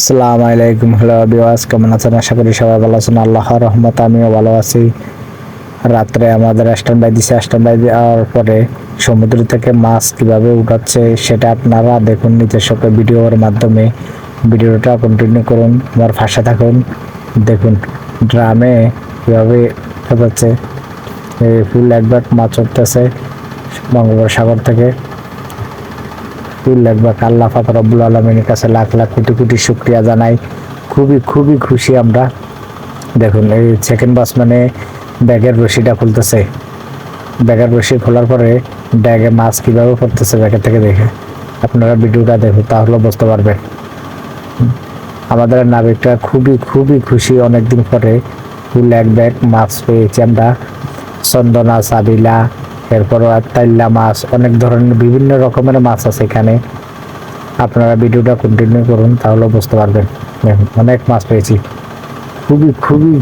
আসসালামু আলাইকুম। হ্যালো বিওয়াজ কেমন আছেন? আশা করি সবাই ভালো আছেন। আল্লাহর রহমত আমিও ভালো আছি। রাত্রে আমাদের স্ট্যান্ড বাই দিছে। স্ট্যান্ড বাই দেওয়ার পরে সমুদ্র থেকে মাছ কীভাবে উঠাচ্ছে সেটা আপনারা দেখুন নিজের সঙ্গে ভিডিওর মাধ্যমে। ভিডিওটা কন্টিনিউ করুন, আমার ভাষা থাকুন। দেখুন ড্রামে কীভাবে উঠাচ্ছে ফুল একবার মাছ উঠতেছে বঙ্গোপসাগর থেকে। ফুল লাগবে আল্লাহ পাক রব্বুল আলমিনের কাছে লাখ লাখ কোটি কোটি শুক্রিয়া জানাই। খুবই খুবই খুশি আমরা। দেখুন, এই সেকেন্ড বাস মানে ব্যাগের রশিটা খুলতেছে। ব্যাগের রশি খোলার পরে ব্যাগে মাছ কীভাবে পড়তেছে ব্যাগের থেকে দেখে। আপনারা ভিডিওটা দেখুন, তাহলে বুঝতে পারবেন। আমাদের নাবিকটা খুবই খুবই খুশি অনেকদিন পরে। ফুল এক ব্যাগ মাছ পেয়েছি আমরা। চন্দনা, সাবিলা এরপর তাইলা মাছ, অনেক ধরনের বিভিন্ন রকমের মাছ আছে এখানে। আপনারা ভিডিওটা কন্টিনিউ করুন, তাহলে বুঝতে পারবেন। অনেক মাছ পেয়েছি। খুবই খুবই